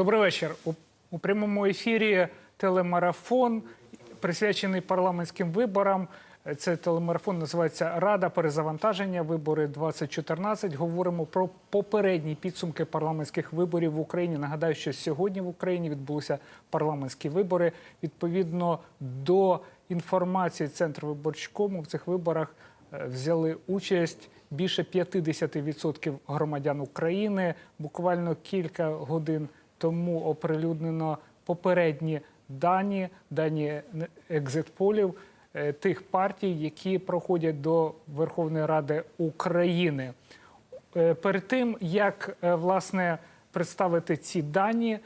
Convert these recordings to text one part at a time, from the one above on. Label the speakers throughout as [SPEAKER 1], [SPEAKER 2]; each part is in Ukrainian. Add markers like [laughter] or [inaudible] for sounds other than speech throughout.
[SPEAKER 1] Добрий вечір. У, у прямому ефірі телемарафон, присвячений парламентським виборам. Це телемарафон називається Рада перезавантаження. Вибори 2014. Говоримо про попередні підсумки парламентських виборів в Україні. Нагадаю, що сьогодні в Україні відбулися парламентські вибори. Відповідно до інформації Центру виборчкому в цих виборах е, взяли участь більше 50% громадян України. Буквально кілька годин тому оприлюднено попередні дані, дані екзитполів е, тих партій, які проходять до Верховної Ради України. Е, Перед тим як е, власне представити ці дані,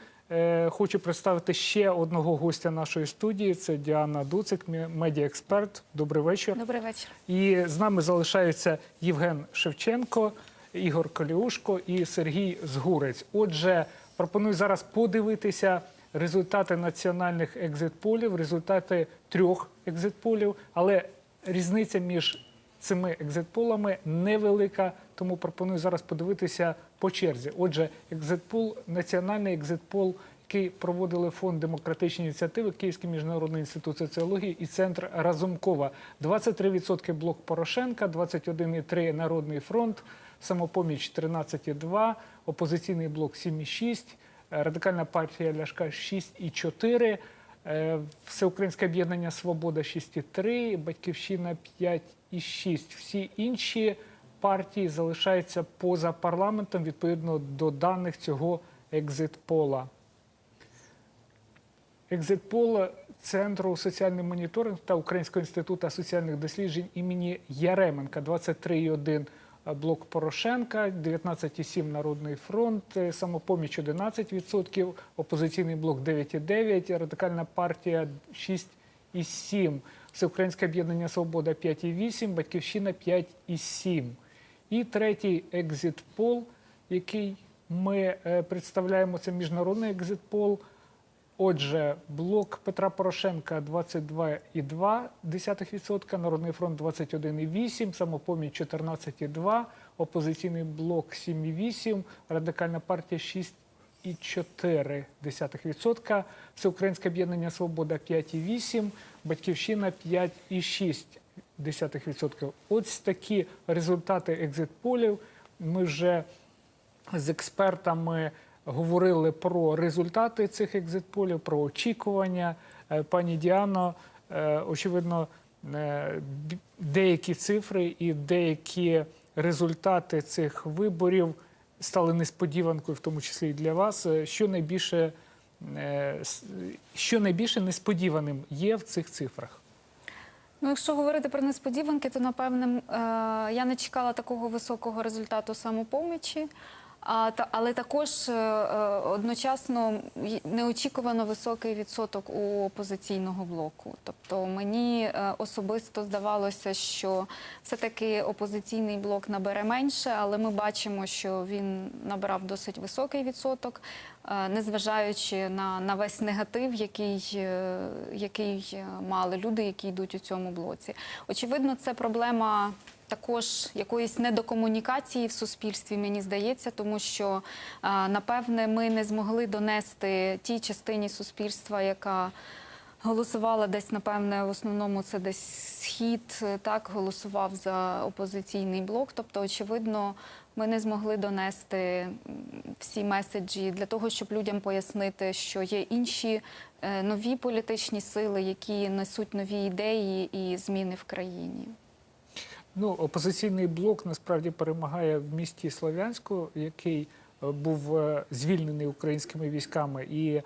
[SPEAKER 1] хочу представити ще одного гостя нашої студії. Це Діана Дуцик, медіаексперт. Добрий вечір.
[SPEAKER 2] Добрий вечір.
[SPEAKER 1] І з нами залишаються Євген Шевченко, Ігор Коліушко і Сергій Згурець. Отже, пропоную зараз подивитися результати національних екзитполів, результати трьох екзитполів, але різниця між цими екзитполами невелика, тому пропоную зараз подивитися по черзі. Отже, екзитпол, національний екзитпол, який проводили фонд демократичні ініціативи, Київський міжнародний інститут соціології і центр Разумкова. 23% блок Порошенка, 21,3% Народний фронт, самопоміч 13,2%, опозиційний блок 7,6%, е, радикальна партія Ляшка 6,4%. Е, Всеукраїнське об'єднання Свобода 6,3, Батьківщина 5,6. Всі інші партії залишаються поза парламентом відповідно до даних цього екзитпола. Екзитпол Центру соціальний моніторинг та Українського інституту соціальних досліджень імені Яременка 23,1 блок Порошенка, 19,7 Народний фронт, е, самопоміч 11%, опозиційний блок 9,9, радикальна партія 6,7, Всеукраїнське об'єднання Свобода 5,8, Батьківщина 5,7. І третій екзитпол, який ми е, представляємо, це міжнародний екзитпол. Отже, блок Петра Порошенка 22,2%, Народний фронт 21,8%, самопоміч 14,2%, опозиційний блок 7,8%, радикальна партія 6,4%, Всеукраїнське об'єднання Свобода 5,8%, Батьківщина 5,6%. Ось такі результати екзитполів. Ми вже з експертами говорили про результати цих екзитполів, про очікування. Е, Пані Діано, е, очевидно, е, деякі цифри і деякі результати цих виборів стали несподіванкою, в тому числі і для вас. Що найбільше, що найбільше несподіваним є в цих цифрах?
[SPEAKER 2] Ну, якщо говорити про несподіванки, то напевне я не чекала такого високого результату самопомічі. А, та, але також е, е, одночасно неочікувано високий відсоток у опозиційного блоку. Тобто мені е, особисто здавалося, що все-таки опозиційний блок набере менше, але ми бачимо, що він набрав досить високий відсоток, незважаючи на, на весь негатив, який, е, який е, мали люди, які йдуть у цьому блоці. Очевидно, це проблема також якоїсь недокомунікації в суспільстві, мені здається, тому що е, напевне ми не змогли донести тій частині суспільства, яка голосувала десь, напевне, в основному це десь схід, е, так голосував за опозиційний блок. Тобто, очевидно, ми не змогли донести всі меседжі для того, щоб людям пояснити, що є інші е, нові політичні сили, які несуть нові ідеї і зміни в країні.
[SPEAKER 1] Ну, опозиційний блок насправді перемагає в місті Слов'янську, який е, був е, звільнений українськими військами. І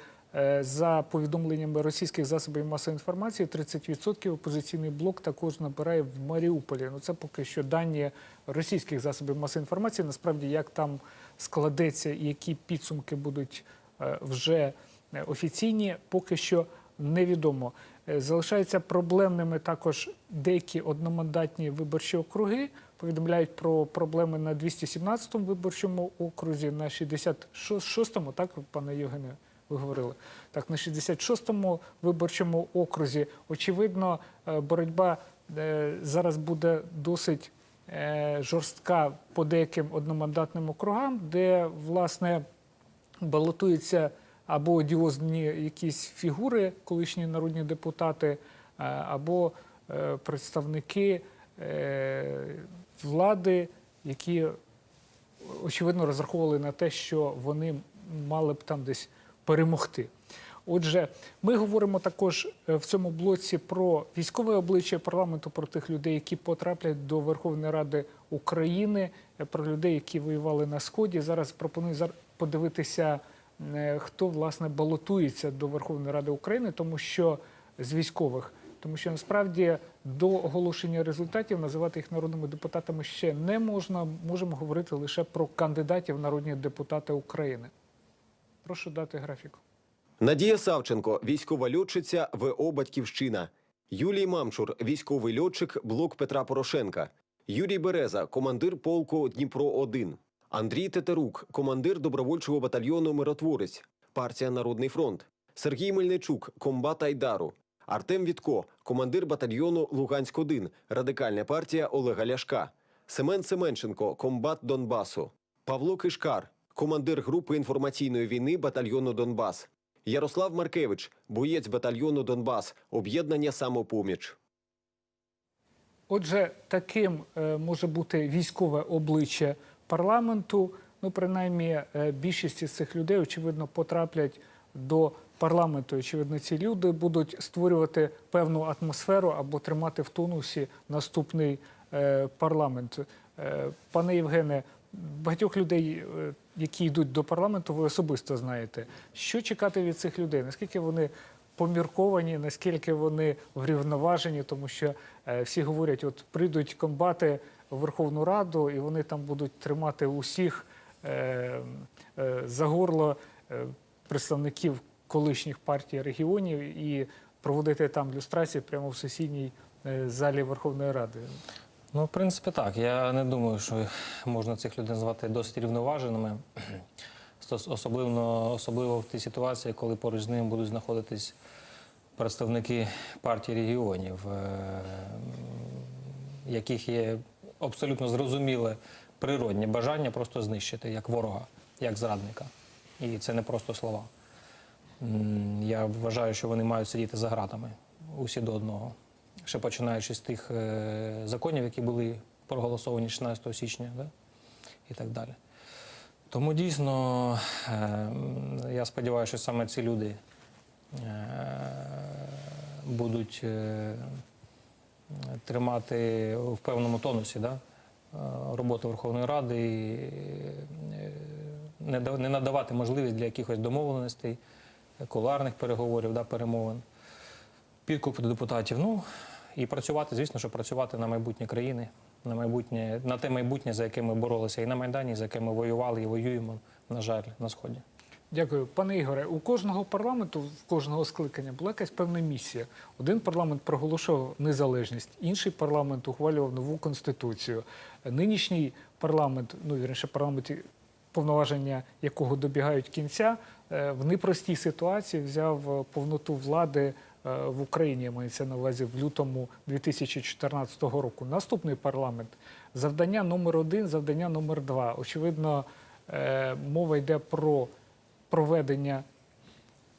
[SPEAKER 1] за повідомленнями російських засобів масової інформації, 30% опозиційний блок також набирає в Маріуполі. Ну це поки що дані російських засобів масової інформації. Насправді, як там складеться і які підсумки будуть е, вже е, офіційні, поки що невідомо. Е, Залишаються проблемними також деякі одномандатні виборчі округи. Повідомляють про проблеми на 217-му виборчому окрузі, на 66-му, так, пане Євгене, ви говорили. Так, на 66-му виборчому окрузі, очевидно, е, боротьба е, зараз буде досить е, жорстка по деяким одномандатним округам, де, власне, балотуються або одіозні якісь фігури, колишні народні депутати, або представники влади, які очевидно розраховували на те, що вони мали б там десь перемогти. Отже, ми говоримо також е, в цьому блоці про військове обличчя парламенту, про тих людей, які потраплять до Верховної Ради України, е, про людей, які воювали на сході. Зараз пропоную подивитися, е, хто власне балотується до Верховної Ради України, тому що з військових. Тому що насправді до оголошення результатів називати їх народними депутатами ще не можна. Можемо говорити лише про кандидатів народні депутати України. Прошу дати графіку.
[SPEAKER 3] Надія Савченко, військова льотчиця ВО Батьківщина. Юлій Мамчур, військовий льотчик блок Петра Порошенка. Юрій Береза, командир полку Дніпро 1 Андрій Тетерук, командир добровольчого батальйону Миротворець, партія Народний фронт. Сергій Мельничук, комбат Айдару. Артем Вітко, командир батальйону Луганськ 1 Радикальна партія Олега Ляшка. Семен Семенченко, комбат Донбасу. Павло Кишкар, командир групи інформаційної війни батальйону Донбас. Ярослав Маркевич, боєць батальйону Донбас, об'єднання самопоміч.
[SPEAKER 1] Отже, таким е, може бути військове обличчя парламенту. Ну, принаймні, е, більшість із цих людей, очевидно, потраплять до парламенту. Очевидно, ці люди будуть створювати певну атмосферу або тримати в тонусі наступний е, парламент. Пане Євгене, багатьох людей, які йдуть до парламенту, ви особисто знаєте. Що чекати від цих людей? Наскільки вони помірковані, наскільки вони врівноважені, тому що е, всі говорять, от прийдуть комбати в Верховну Раду, і вони там будуть тримати усіх е, е, за горло представників колишніх партій регіонів і проводити там люстрації прямо в сесійній залі Верховної Ради.
[SPEAKER 4] Ну, в принципі, так. Я не думаю, що можна цих людей назвати досить рівноваженими. [clears throat] Особливо, особливо в тій ситуації, коли поруч з ним будуть знаходитись представники партії регіонів, е, яких є абсолютно зрозуміле природнє бажання просто знищити як ворога, як зрадника. І це не просто слова. Я вважаю, що вони мають сидіти за ґратами усі до одного. Ще починаючи з тих е, законів, які були проголосовані 16 січня, да? і так далі. Тому дійсно, е, я сподіваюся, що саме ці люди е, будуть тримати в певному тонусі да? роботу Верховної Ради і не надавати можливість для якихось домовленостей, кулуарних переговорів, да, перемовин, підкупу депутатів. Ну і працювати, звісно, що працювати на майбутнє країни, на майбутнє, на те майбутнє, за яке ми боролися і на Майдані, за яке ми воювали і воюємо, на жаль, на сході.
[SPEAKER 1] Дякую, пане Ігоре. У кожного парламенту, в кожного скликання була якась певна місія. Один парламент проголошував незалежність, інший парламент ухвалював нову конституцію. Нинішній парламент, ну вірніше, парламент, повноваження якого добігають кінця, е, в непростій ситуації взяв е, повноту влади в Україні. Я маю це на увазі в лютому 2014 року. Наступний парламент завдання номер один, завдання номер два. Очевидно, е, мова йде про проведення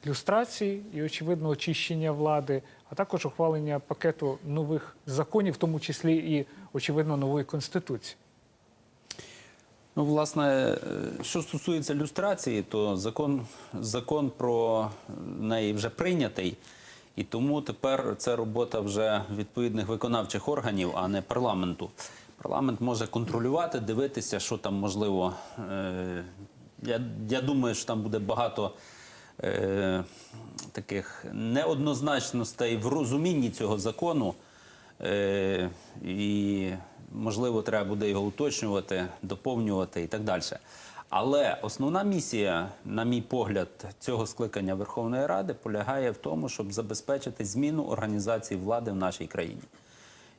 [SPEAKER 1] люстрації і, очевидно, очищення влади, а також ухвалення пакету нових законів, в тому числі і, очевидно, нової конституції.
[SPEAKER 5] Ну, власне, е, що стосується люстрації, то закон, закон про неї вже прийнятий, і тому тепер це робота вже відповідних виконавчих органів, а не парламенту. Парламент може контролювати, дивитися, що там можливо. Е, я, я думаю, що там буде багато е, таких неоднозначностей в розумінні цього закону. Е, і, можливо, треба буде його уточнювати, доповнювати і так далі. Але основна місія, на мій погляд, цього скликання Верховної Ради полягає в тому, щоб забезпечити зміну організації влади в нашій країні.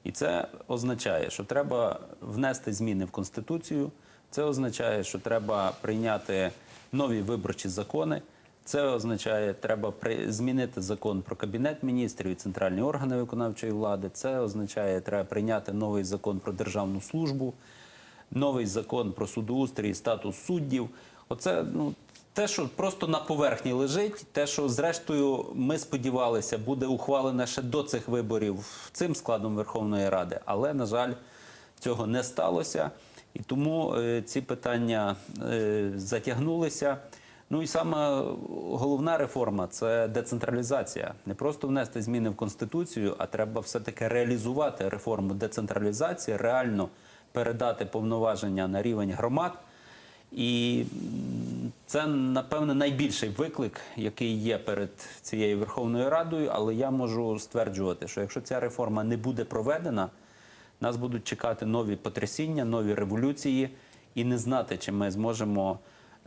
[SPEAKER 5] І це означає, що треба внести зміни в Конституцію. Це означає, що треба прийняти нові виборчі закони. Це означає, треба при... змінити закон про кабінет міністрів і центральні органи виконавчої влади. Це означає, треба прийняти новий закон про державну службу, новий закон про судоустрій статус суддів. Оце ну те, що просто на поверхні лежить, те, що зрештою ми сподівалися, буде ухвалене ще до цих виборів цим складом Верховної Ради, але на жаль, цього не сталося. І тому е, ці питання е, затягнулися. Ну і саме головна реформа це децентралізація. Не просто внести зміни в конституцію, а треба все-таки реалізувати реформу децентралізації, реально передати повноваження на рівень громад. І це, напевне, найбільший виклик, який є перед цією Верховною Радою. Але я можу стверджувати, що якщо ця реформа не буде проведена, нас будуть чекати нові потрясіння, нові революції, і не знати, чи ми зможемо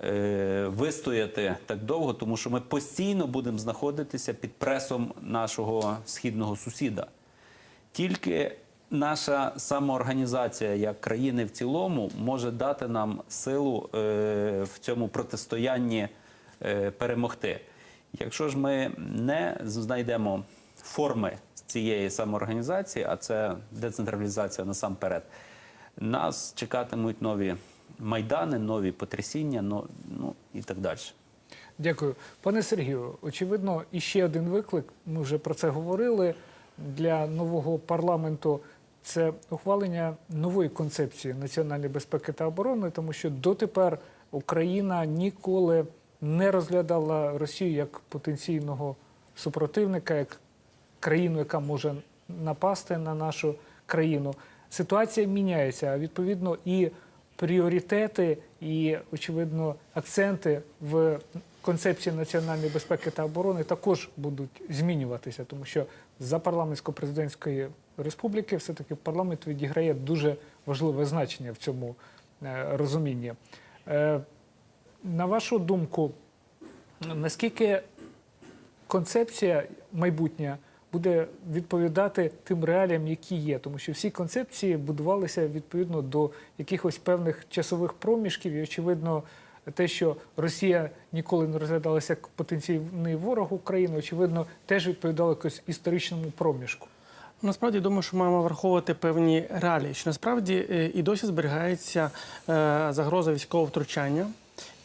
[SPEAKER 5] е, вистояти так довго, тому що ми постійно будемо знаходитися під пресом нашого східного сусіда. Тільки наша самоорганізація як країни в цілому може дати нам силу е, в цьому протистоянні е, перемогти. Якщо ж ми не знайдемо форми цієї самоорганізації, а це децентралізація насамперед, нас чекатимуть нові майдани, нові потрясіння, ну, і так далі.
[SPEAKER 1] Дякую. Пане Сергію, очевидно, іще один виклик, ми вже про це говорили, для нового парламенту це ухвалення нової концепції національної безпеки та оборони, тому що дотепер Україна ніколи не розглядала Росію як потенційного супротивника, як країну, яка може напасти на нашу країну. Ситуація міняється, а відповідно і пріоритети, і очевидно акценти в концепції національної безпеки та оборони також будуть змінюватися, тому що за парламентсько-президентської республіки все-таки парламент відіграє дуже важливе значення в цьому е, розумінні. Е, На вашу думку, наскільки концепція майбутня буде відповідати тим реаліям, які є, тому що всі концепції будувалися відповідно до якихось певних часових проміжків, і очевидно, те, що Росія ніколи не розглядалася як потенційний ворог України, очевидно, теж відповідало якось історичному проміжку.
[SPEAKER 6] Насправді думаю, що маємо враховувати певні реалії, що насправді е, і досі зберігається е, загроза військового втручання.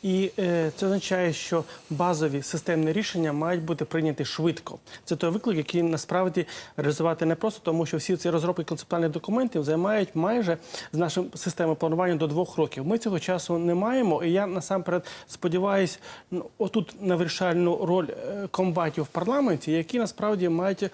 [SPEAKER 6] І е, це означає, що базові системні рішення мають бути прийняті швидко. Це той виклик, який насправді реалізувати не просто, тому що всі ці розробки концептуальних документів займають майже з нашим системою планування до двох років. Ми цього часу не маємо. І я насамперед сподіваюся, ну, отут на вирішальну роль е, комбатів в парламенті, які насправді мають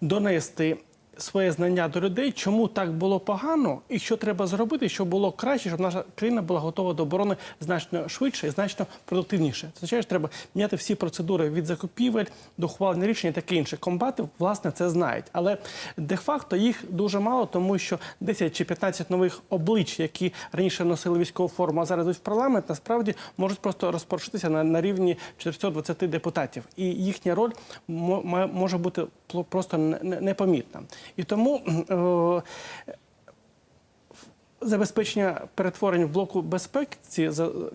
[SPEAKER 6] донести своє знання до людей, чому так було погано, і що треба зробити, щоб було краще, щоб наша країна була готова до оборони значно швидше і значно продуктивніше. Що треба міняти всі процедури від закупівель до ухвалення рішень таке інше. Комбати, власне, це знають. Але де-факто їх дуже мало, тому що 10 чи 15 нових облич, які раніше носили військову форму, а зараз йдуть в парламент, насправді можуть просто розпорушитися на, на рівні 420 депутатів. І їхня роль мо- може бути просто не- не- непомітна. І тому е, забезпечення перетворень в блоку безпеки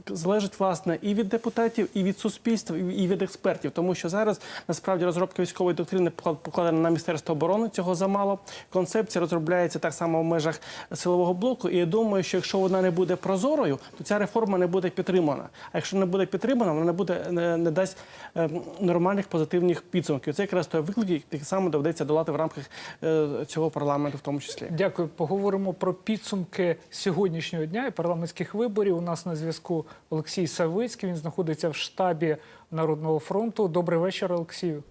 [SPEAKER 6] залежить власне і від депутатів, і від суспільства, і від експертів, тому що зараз насправді розробка військової доктрини поклад- покладена на міністерство оборони. Цього замало. Концепція розробляється так само в межах силового блоку. І я думаю, що якщо вона не буде прозорою, то ця реформа не буде підтримана. А якщо не буде підтримана, вона не буде не, не дасть е, нормальних позитивних підсумків. Це якраз той виклик, який саме доведеться долати в рамках е, цього парламенту, в тому числі.
[SPEAKER 1] Дякую. Поговоримо про підсумки сьогоднішнього дня і парламентських виборів. У нас на зв'язку Олексій Савицький. Він знаходиться в штабі Народного фронту. Добрий вечір, Олексію.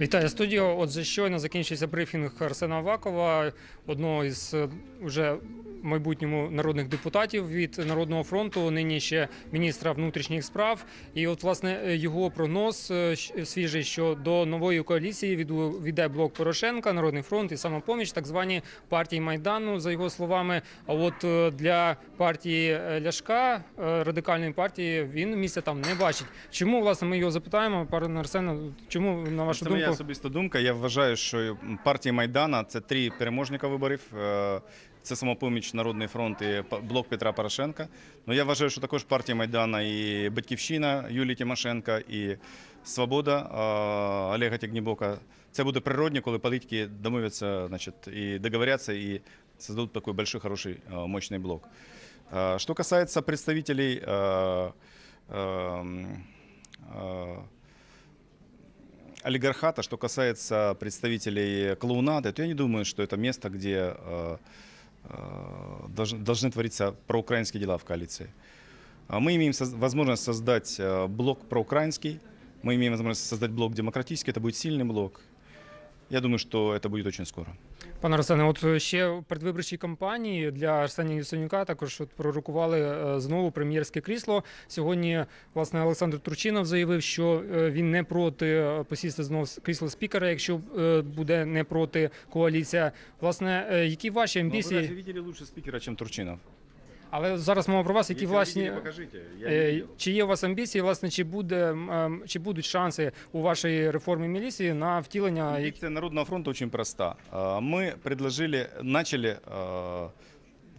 [SPEAKER 7] Вітаю студію. Отже, щойно закінчився брифінг Арсена Авакова, одного із е, уже в майбутньому народних депутатів від Народного фронту, нині ще міністра внутрішніх справ. І от власне його прогноз е, свіжий, що до нової коаліції віде блок Порошенка, Народний фронт і самопоміч, так звані партії Майдану, за його словами. А от е, для партії е, Ляшка, радикальної партії, він місця там не бачить. Чому власне ми його запитаємо, пане Арсене, чому на вашу
[SPEAKER 8] Це
[SPEAKER 7] думку?
[SPEAKER 8] моя особиста думка. Я вважаю, що партія Майдана це три переможника виборів. Е, Це самопоміч, Народний фронт і П- блок Петра Порошенка. Ну я вважаю, що також партія Майдана і Батьківщина Юлії Тимошенка, і Свобода е, Олега Тягнібока. Це буде природньо, коли політики домовляться, значить, і договоряться, і создадуть такий большой, хороший, е, мощний блок. Э, Что касается представителей э, эм, э, олигархата, что касается представителей клоунады, то я не думаю, что это место, где э, э, долж- должны твориться проукраинские дела в коалиции. А Мы имеем соз- возможность создать э, блок проукраинский, мы имеем возможность создать блок демократический, это будет сильный блок. Я думаю, что это будет очень скоро.
[SPEAKER 7] Пане Арсене, от ще в передвиборчій кампанії для Арсенія Юсенюка також от пророкували е, знову прем'єрське крісло. Сьогодні власне Олександр Турчинов заявив, що е, він не проти е, посісти знову крісло спікера, якщо е, буде не проти коаліція. Власне, е, які ваші
[SPEAKER 8] амбіції? вы
[SPEAKER 7] амбіції?
[SPEAKER 8] разве видели лучше спікера, чем Турчинов?
[SPEAKER 7] Але зараз мова про вас, які
[SPEAKER 8] Если вы
[SPEAKER 7] власні
[SPEAKER 8] видели, покажите. Я не
[SPEAKER 7] Е,
[SPEAKER 8] видел.
[SPEAKER 7] Чи є у вас амбіції, власне, чи буде м, ем, чи будуть шанси у вашої реформи міліції на втілення? як-
[SPEAKER 8] Позиция Народного фронта очень проста. А, Мы предложили, начали а,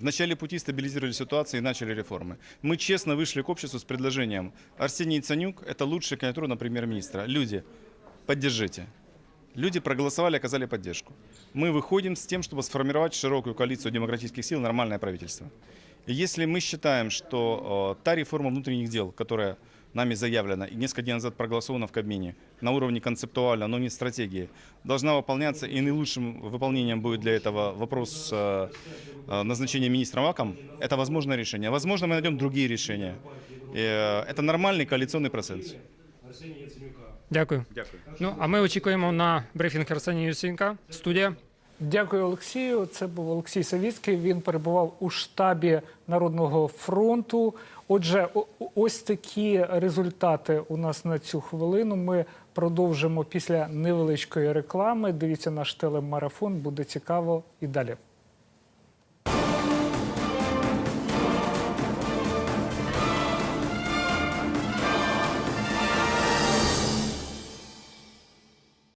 [SPEAKER 8] в начале пути стабилизировали ситуацию и начали реформы. Мы честно вышли к обществу с предложением Арсений Яценюк – это лучшая кандидатура на премьер-министра. Люди, поддержите. Люди проголосовали, оказали поддержку. Мы выходим с тем, чтобы сформировать широкую коалицию демократических сил, нормальное правительство. И если мы считаем, что э, та реформа внутренних дел, которая нами заявлена и несколько дней назад проголосована в Кабмине на уровне концептуально, но не стратегии, должна выполняться, и наилучшим выполнением будет для этого вопрос э, э, назначения министром ВАКом, это возможное решение. Возможно, мы найдем другие решения. Э, это нормальный коалиционный процесс.
[SPEAKER 7] Дякую.
[SPEAKER 8] Дякую.
[SPEAKER 7] Ну а ми очікуємо на брифінг Арсенія Яценюка. Студія.
[SPEAKER 1] Дякую, Олексію. Це був Олексій Савіцький. Він перебував у штабі Народного фронту. Отже, ось такі результати у нас на цю хвилину. Ми продовжимо після невеличкої реклами. Дивіться наш телемарафон, буде цікаво і далі.